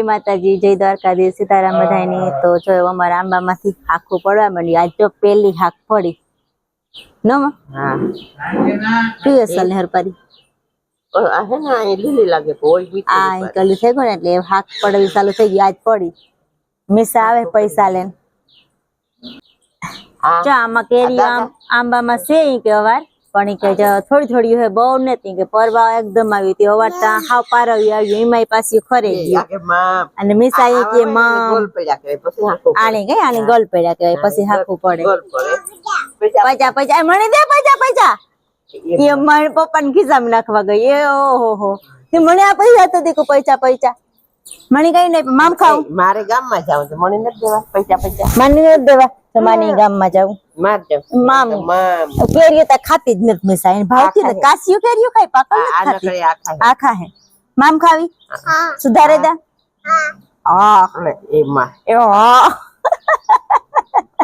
જય માતાજી જય દ્વારકાધીશ સીતારામ બધાની તો જો અમારા આંબામાંથી હાખું પડવા માંડ્યું. આજ જો પેલી હાક પડી. નો હા. અસલ ને હરપારી? આંબામાં છે કે અવાર પણ કે થોડી થોડી હોય બહુ નથી કે પરવા એકદમ આવી હતી ત્યાં હાવ પારવી આવી એમાં પાછી ખરે અને મિસાઈ કે આને કઈ આને ગોલ પડ્યા કહેવાય પછી હાકું પડે. પૈસા. પૈસા મણી દે પૈસા પૈસા. એ મારા પપ્પા ને ખિસ્સામાં નાખવા ગઈ. એ ઓહો હો. તે મને આ પૈસા તો દીકુ પૈસા પૈસા. મણી કઈ નહીં મામ ખાવું મારે ગામમાં માં તો મને નથી દેવા પૈસા પૈસા. માની નથી દેવા તમારી ગામમાં જાઉં માર દેવ મામ મામ કેરીઓ તો ખાતી જ નથી મિસા એને ભાવતી આખા નથી કાસીઓ કેરીઓ ખાય પાકા આ નથી ખાતી નકળી આખા આખા હે મામ ખાવી સુધારે દા આ એટલે એમાં એ આ.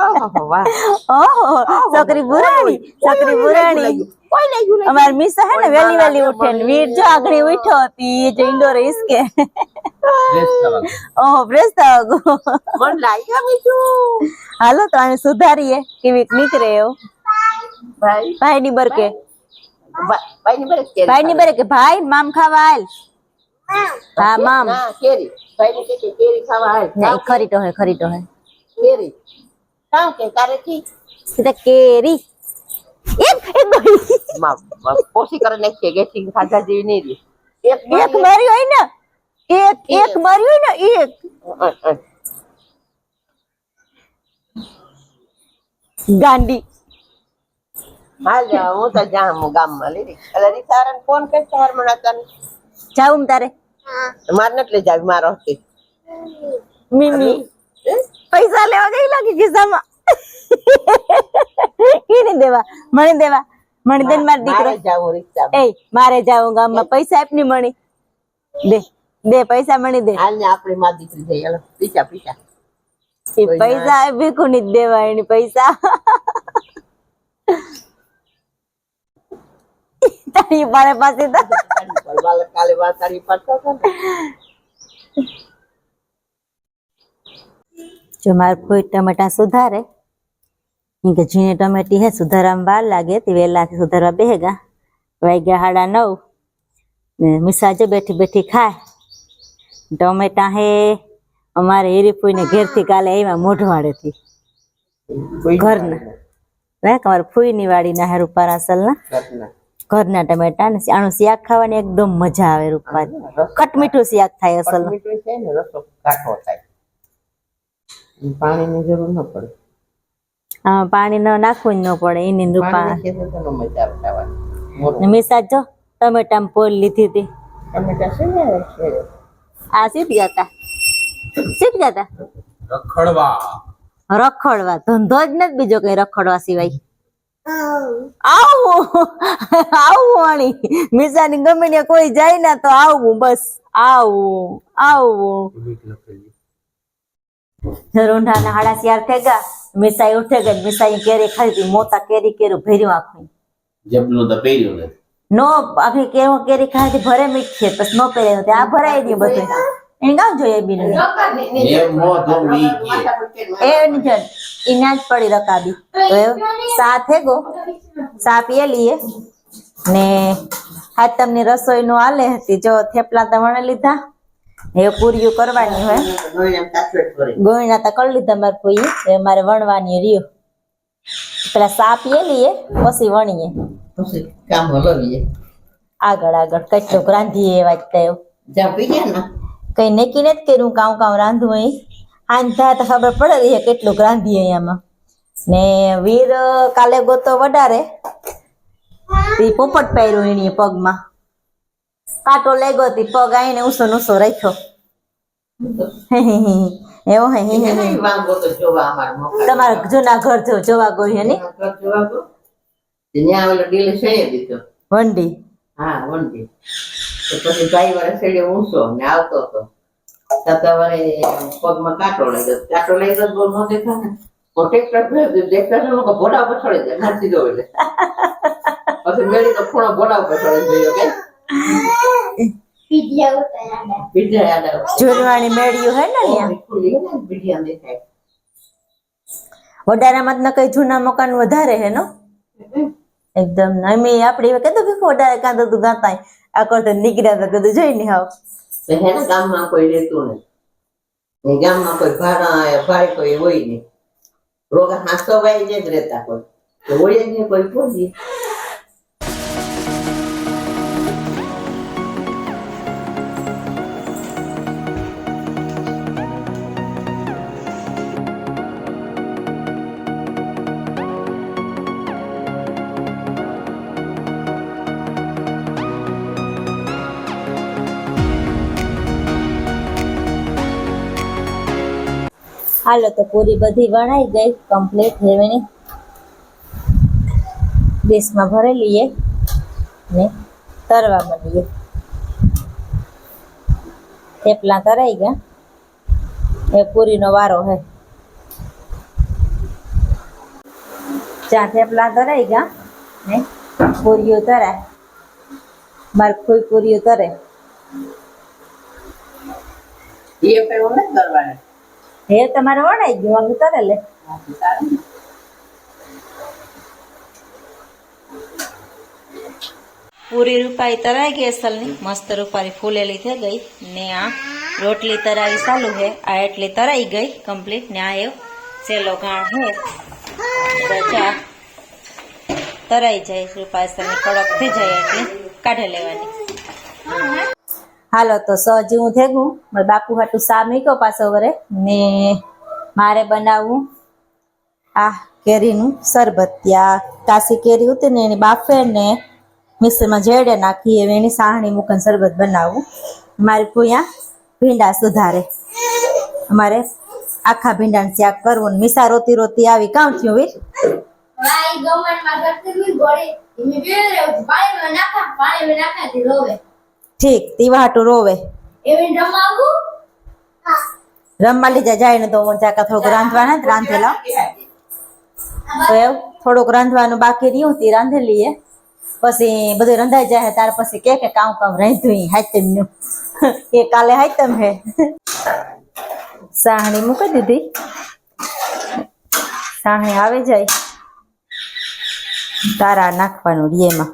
ઓહો વાહ ઓહો છોકરી પુરાણી છોકરી પુરાણી કોઈ લઈ ગયું અમાર મિસા હે ને વેલી વેલી ઉઠે ને વીર જો આગળ ઉઠ્યો હતી એ જો ઇન્ડોર હિસકે ઓહો ફ્રેશ થવા ગો મન લાગ્યા મીઠું હાલો તો આને સુધારીએ. કેવી નીકળે એવું. ભાઈ. ભાઈ ની બરકે. ભાઈ ની બરે ભાઈ ની બરકે. ભાઈ મામ ખાવા આલ હા મામ. કેરી. ભાઈ ની કે કેરી ખાવા આલ ના ખરી તો હે ખરી તો હે કેરી. કામ કે તારે થી? સીધા કેરી. એક એક ગોળી. માં માં પોસી કરે નાખીએ ગેસી ખાધા જેવી નહીં એક એક મારી હોય ને એક એક. મર્યું ને એક. ગાંડી. હાલ જા હું તો જામ હું ગામમાં લીધી એટલે રીસારન ફોન કરી તાર મને તને. જાઉં તારે. માર નથી લઈ જાવી મારો હસ્તી મીમી. પૈસા લેવા ગઈ લાગી ખિસ્સામાં? કેને દેવા મને દેવા મને દે દીકરો મારે જાવું રિક્ષા એ મારે જાવું ગામમાં. પૈસા આપની મણી દે. દે પૈસા મણી દે. હાલ ને આપણી માં દીકરી થઈ હાલો પીછા પીછા. પૈસા ભીખું ની દેવા એની પૈસા. તારી મારે પાસે તો કાલે વાત તારી પાસે જો મારે કોઈ ટમેટા સુધારે કે ઝીણી ટમેટી હે સુધારવામાં વાર લાગે તે વહેલાથી સુધારવા બેહેગા વાગ્યા સાડા નવ ને મિસાજો બેઠી બેઠી ખાય. ટમેટા હે અમારે હેરીફુઈને ઘેરથી કાલે આવ્યા મોઢવાડેથી. ઘરના. હે તમારે ફૂઈની વાડીના હે રૂપારા અસલના ઘટના. ઘરના ટમેટા ને આનું શાક ખાવાની એકદમ મજા આવે રૂપા ખટ મીઠું શાક થાય અસલ પાણીની જરૂર ન પડે. હા પાણી ન નાખવું જ ન પડે એની રૂપા. મિસાજ જો ટમેટામાં પોલ લીધી હતી. ટમેટા છે ને છે. આ સીધ ગયા તા? સીધ ગયા તા? રખડવા. રખડવા. ધંધો જ નથી બીજો કઈ રખડવા સિવાય. આવું. આવું વાણી. મિસાની ગમે ને કોઈ જાય ને તો આવું બસ. આવું. આવું. રોંઢાના હાડા શિયાર થઈ ગયા. મિસાઈ ઉઠે ગઈ. મિસાઈ કેરી ખાધી મોટા કેરી કેરું ભેર્યું આખું. જબલું તો પહેર્યું નથી. નો આખી કેવો કેરી ખાતી ભરે મીઠ છે પછી નો પહેરે આ ભરાઈ દે બધું. એને કામ જોઈએ બીને એ નિજન ઇના જ પડી રકાબી. તો સાથે ગો સાપીએ લીએ. ને હા તમને રસોઈ નું આલે હતી જો થેપલા તમારે લીધા. એ પૂરીયું કરવાની હોય. ગોયણા તો કરી લીધા મારે કોઈ એ મારે વણવાની રહ્યો. પેલા સાપીએ લઈએ પછી વણીએ. પછી કામ હલાવીએ. આગળ આગળ કેટલુંક રાંધીએ એ વાત થયો જાપી ગયા ને? કઈ નક્કી નથી કર્યું કામ કામ રાંધવું એ. આંધા તો ખબર પડે રહી કેટલું રાંધીએ અહીંયામાં ને વીર કાલે ગોતો વડારે. તે પોપટ પહેર્યું એની પગમાં. કાંટો લેગો તી પગ આઈને ઊંસો ઊંસો રાખ્યો. એવો હે તમારા જૂના ઘર જો જોવા હે ને? ઘર જોવા ગયો. તે ન્યા ઓલો ડીલે શેયે દીધો વંડી. હા વંડી. તો પછી ભાઈ વાળા શેડે ઊંચો ને આવતો હતો તાતા વાળે પગમાં કાંટો લઈ ગયો. કાંટો લઈ ગયો બોલ ન દેખાય ને ટ્રેક્ટર દેખતા ને લોકો ભોડા ઉપર ચડી જાય ના સીધો એટલે પછી મેળી તો ખૂણો ભોડા ઉપર ચડી ગયો કે. પીઠિયા યાદ આવે જૂનવાણી મેળ્યું હે ને અહીંયા? ઓલી ખુલ્લી હે ને પીઠિયા દેખાય. વડારામાં કઈ જૂના મકાન વધારે હે નો? એકદમ નમી આપણે કહેતો કે ફોટા કાં તો ગાતા આ કરતો નીકળ્યા તો કીધું, જોઈ ને હાવ તો ગામમાં કોઈ રહેતું નહીં ગામમાં કોઈ ભાડા ભાઈ કોઈ હોય નહીં રોગા હાસો ભાઈ જ રહેતા કોઈ. હોય જ નહીં કોઈ પૂછી હાલો તો પૂરી બધી વણાઈ ગઈ. કમ્પ્લીટ હેવીની ડીશમાં ભરી લઈએ ને તરવા માંડીએ. થેપલા તરાઈ ગયા. એ પૂરીનો વારો હે. ચા થેપલા તરાઈ ગયા. ને પૂરીઓ તરાય. માર કોઈ પૂરીઓ તરે. એ કઈ નથી કરવાના હે તમારે ઓળાઈ જવાનું અમે તરે લે. પૂરી રૂપાઈ તરાઈ ગઈ અસલની. મસ્ત રૂપારી ફૂલેલી થઈ ગઈ. ને આ રોટલી તરાવી ચાલુ હે આ એટલી તરાઈ ગઈ કમ્પ્લીટ ને આ એવો સેલો ગાણ હે ચા તરાઈ જાય રૂપાઈ અસલની. કડક થઈ જાય એટલે કાઢી લેવાની. હાલો, તો સહજ હું થેગું મારા બાપુ હાટું સા મીકો પાછો વરે. ને મારે બનાવવું આ કેરીનું શરબત. ત્યાં કાશી કેરી ઉતરીને એની બાફે ને મિક્સરમાં જેડે નાખી એવી એની સાહણી મૂકીને શરબત બનાવવું મારી ભૂયા ભીંડા સુધારે. અમારે આખા ભીંડાનું ત્યાગ કરવું ને મિસા રોતી રોતી આવી. કામ થયું વીર? પાણીમાં નાખા પાણીમાં નાખા રોવે. ઠીક તીવા રોવે. રમાવું? લીધા જાય ને તો હું ચાકા થોડુંક રાંધવાના જ રાંધેલા તો એવું થોડુંક રાંધવાનું બાકી રહ્યું તે રાંધી લઈએ. પછી બધું રંધાઈ જાય ત્યાર પછી કે કે કામ કામ રાંધ્યું હાઈતમનું એ કાલે હાઈતમ હે સાહણી મૂકી દીધી. સાહણી આવે જાય. તારા નાખવાનું રીએમાં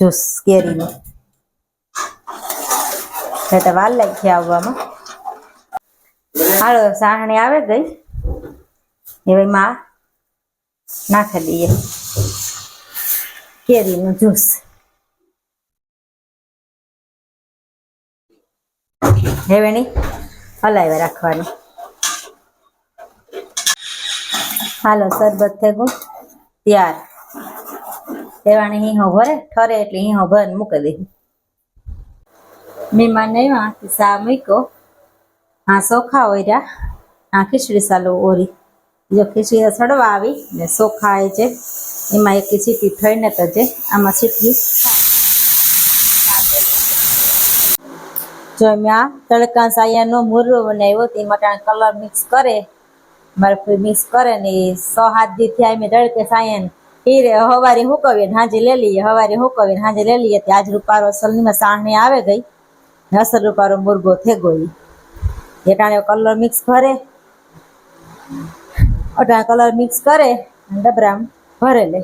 જ્યુસ કેરીનું. એટલે વાર લાગી આવવામાં. હાલો, સાહણી આવે ગઈ? હવે માં નાખી દઈએ. કેરીનું જ્યુસ. હેવેણી ની હલાવ્યા રાખવાનું. હાલો, શરબત થેગું ત્યાર. તેવાણી હિંહો ભરે, ઠરે એટલે હિંહો ભર મૂકી દઈ મહેમાન આવ્યા સા મૂક્યો હા સોખા ઓર્યા આ ખીચડી સાલો ઓરી જો ખીચડી સડવા આવી ને સોખા એ છે એમાં એક સીટી થઈને તો જે આમાં સીટી જો મેં આ તડકા સાયાનો મુર્રો બનાવ્યો તે માટે કલર મિક્સ કરે મારે મિક્સ કરે ને સો હાથ દી થયા મેં તડકે સાયન હીરે હવારે હુકવીએ હાજે લઈ લઈએ હવારે હુકવીએ હાજે લઈ લઈએ તે આજ રૂપારો સલનીમાં સાહણી આવે ગઈ ને અસલ રૂપારો મુરગો થઈ ગયો એટાણે કલર મિક્સ કરે અટાણે કલર મિક્સ કરે ડબરામ ભરે લે.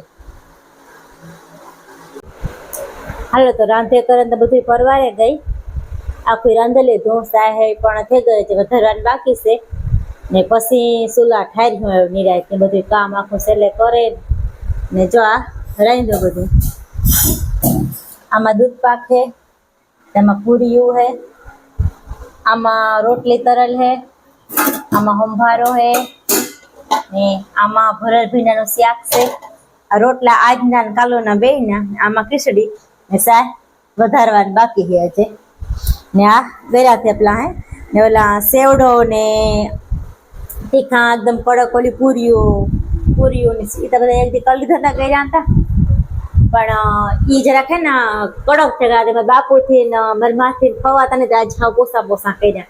હાલો તો રાંધે કરે તો બધું પરવારે ગઈ. આખું રાંધેલી લીધું સાહે પણ થઈ ગઈ છે વધારવાનું બાકી છે. ને પછી સુલા ઠારી હું નિરાય ને બધું કામ આખું સેલે કરે. ને જો આ રાંધ્યું બધું આમાં દૂધ પાક. તેમાં પૂરીયું હે, આમાં રોટલી તરલ હે, આમાં સંભારો હે, ને આમાં ભરલ ભીંડાનું શાક છે. આ રોટલા આજના કાલોના બેયના, આમાં ખીચડી ને શાક વધારવાની બાકી છે ને આ ગળ્યા થેપલા હે, ને ઓલા સેવડો ને તીખા, એકદમ કડક ઓલી પૂરીઓ પૂરીઓ ને એ તો બધા એક કલ લીધા હતા કર્યા હતા. પણ ઈ જરાક હે ને, કડક ગાડે મારા બાપુથી ને, મારી માથી ખવાતા ને આજ હાવ પોસા પોસા કર્યા.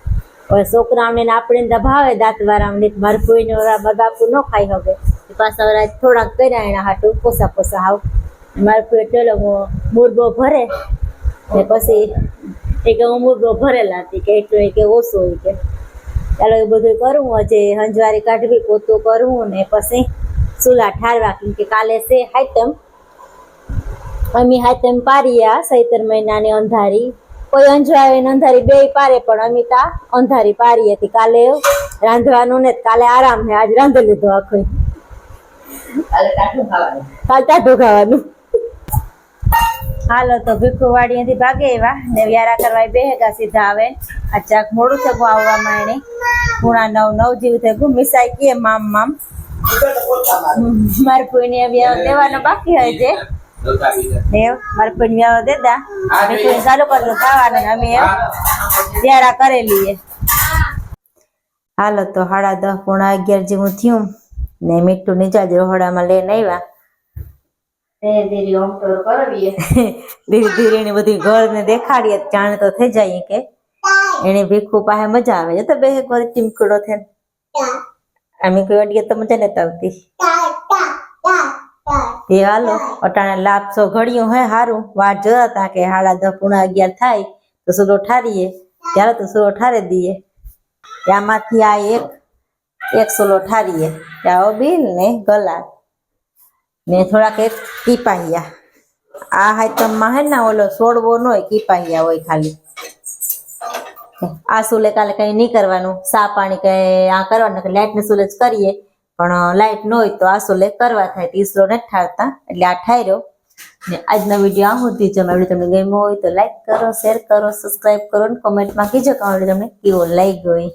હવે છોકરાઓને આપણે ને તો ભાવે દાંત વાળાને મારા કોઈને મારા બાપુ ન ખાઈ હવે. પાછા થોડાક કર્યા એના હાટું, પોસા પોસા આવ મારા કોઈ ચલો મુરબો ભરે. ને પછી એ કે હું મુરબો ભરેલા હતી કે એટલું કે ઓછો હોય કે. ચાલો એ બધું કરવું હજે હંજવારી કાઢવી પોતું કરવું ને પછી ચૂલા ઠારવા કેમ કે કાલે છે હાઈટમ. અમે હાઈટમ પારીયા સૈતર મહિનાની અંધારી. કોઈ અંજવાય ને અંધારી બે પારે પણ અમિતા અંધારી પારી હતી. કાલે રાંધવાનું ને કાલે આરામ ને આજ રાંધી લીધો આખું. કાલે કાઠું ખાવાનું. કાલ ટાઢું ખાવાનું. હાલો તો ભીખુ વાડીએથી ભાગે એવા. ને વ્યારા કરવા બે હેગા સીધા આવે. આ ચાક મોડું થયું આવવા એને પૂણા નવ નવ જેવું થયું મિસાઈ કે મામ મામ. મારે. કોઈને દેવાનો બાકી હોય છે મારે પુણ્યા દેતા અમે કોઈ ચાલુ કરતું ખાવાનું ને અમે એમ. કરેલી હાલો તો સાડા દસ પોણા અગિયાર જેવું થયું. ને મીઠું નીચા જ રોહડામાં લઈને આવ્યા. ધીરે ધીરે ઓમ તો કરવીએ. ધીરે ધીરે એને બધી ઘર ને દેખાડીએ. જાણે તો થઈ જાય કે. એને ભીખુ પાસે મજા આવે. છે તો બે ચીમકડો છે અમે કોઈ અડીએ તો મજા નથી આવતી. એ હાલો, અટાણે લાપસો ઘડિયું હે હારું. વાટ જોતા હતા કે સાડા દસ પૂણા અગિયાર થાય, તો સુલો ઠારીએ. ત્યારે તો સુરો ઠારી દઈએ ત્યાંમાંથી આ એક એક સુલો ઠારીએ. ત્યાં બિલ ને ગલા. ને થોડાક એક ટીપાહિયા આ હાઈટમમાં હે ને ઓલો સોડવો ન હોય, કીપાહિયા હોય ખાલી. આ સુલે કાલે કઈ નહીં કરવાનું. સા પાણી કઈ આ કરવાનું લાઈટ ને સુલે જ કરીએ. પણ લાઈટ ન હોય તો આસો લે કરવા થાય ઈસરો નથી ઠારતા એટલે આ ઠાર્યો ને આજનો વીડિયો આ સુધી જો મારી તમને ગમ્યો હોય તો લાઈક કરો, શેર કરો, સબસ્ક્રાઈબ કરો ને કોમેન્ટમાં કીજો કે વીડિયો તમને કેવો લાગ્યો હોય